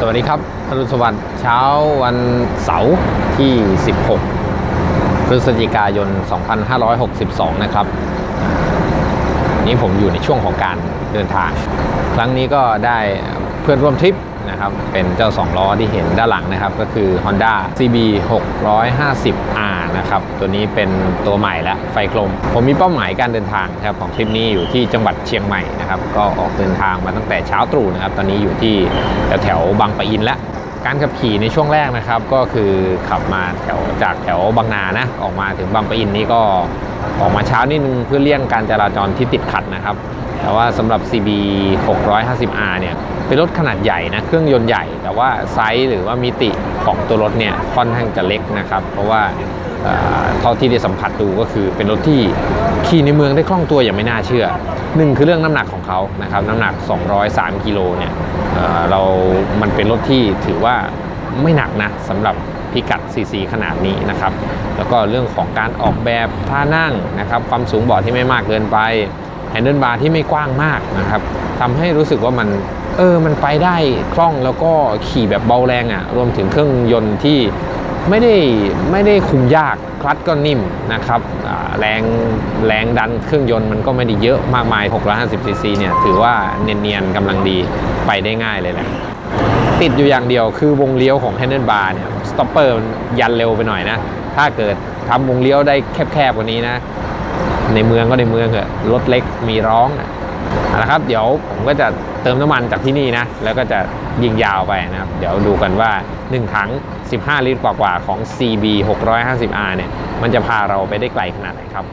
สวัสดีครับอรุณสวัสดิ์เช้าวันเสาร์ที่ 16 พฤศจิกายน 2562 นะครับ นี้ผมอยู่ในช่วงของการเดินทาง ครั้งนี้ก็ได้เพื่อนร่วมทริป นะครับ เป็นเจ้า 2 ล้อที่เห็นด้านหลังนะครับ ก็คือ Honda CB 650R นะครับ ตัวนี้เป็นตัวใหม่และไฟกลม ผมมีเป้าหมายการเดินทางครับของทริปนี้อยู่ที่จังหวัดเชียงใหม่นะครับ ก็ออกเดินทางมาตั้งแต่เช้าตรู่นะครับ ตอนนี้อยู่ที่แถวบางปะอินแล้วการขับขี่ในช่วงแรกนะครับ ก็คือขับมาแถวจากแถวบางนานะออกมาถึงบางปะอินนี้ก็ออกมาเช้านิดนึงเพื่อเลี่ยงการจราจรที่ติดขัดนะครับ แต่ว่าสำหรับ CB 650R เนี่ย เป็นรถขนาดใหญ่นะเครื่องยนต์ใหญ่ แต่ว่าไซส์หรือว่ามิติของตัวรถเนี่ยค่อนข้างจะเล็กนะครับ เพราะว่าเอ่อท่าที่ได้สัมผัสดูก็คือเป็นรถที่ขี่ในเมืองได้คล่องตัวอย่างไม่น่าเชื่อหนึ่งคือเรื่องน้ำหนักของเขานะครับน้ำหนัก 203กิโลเนี่ยเเรา มันเป็นรถที่ถือว่าไม่หนักนะสำหรับพิกัด CC ขนาดนี้นะครับ แล้วก็เรื่องของการออกแบบท่านั่งนะครับ ความสูงเบาะที่ไม่มากเกินไปแฮนเดิลบาร์ที่ไม่กว้างมากนะครับทำให้รู้สึกว่ามัน เออมันไปได้คล่องแล้วก็ขี่แบบเบาแรงอะ่ะ รวมถึงเครื่องยนต์ที่ไม่ได้ไม่ได้คุมยากคลัตช์ก็นิ่มนะครับแรงแรงดันเครื่องยนต์มันก็ไม่ได้เยอะมากมาย 650ซีซีเนี่ยถือว่าเนียนๆกำลังดีไปได้ง่ายเลยแหละติดอยู่อย่างเดียวคือวงเลี้ยวของ Handle Bar เนี่ยสต็อปเปอร์ยันเร็วไปหน่อยนะ ถ้าเกิดทำวงเลี้ยวได้แคบๆกว่านี้นะ ในเมืองก็ในเมืองเถอะรถเล็กมีร้องนะ นะครับ เดี๋ยวผมก็จะเติมน้ำมันจากที่นี่นะ แล้วก็จะยิงยาวไปนะครับ เดี๋ยวดูกันว่า 1 ถัง 15 ลิตรกว่าๆของ CB 650R เนี่ย มันจะพาเราไปได้ไกลขนาดไหนครับ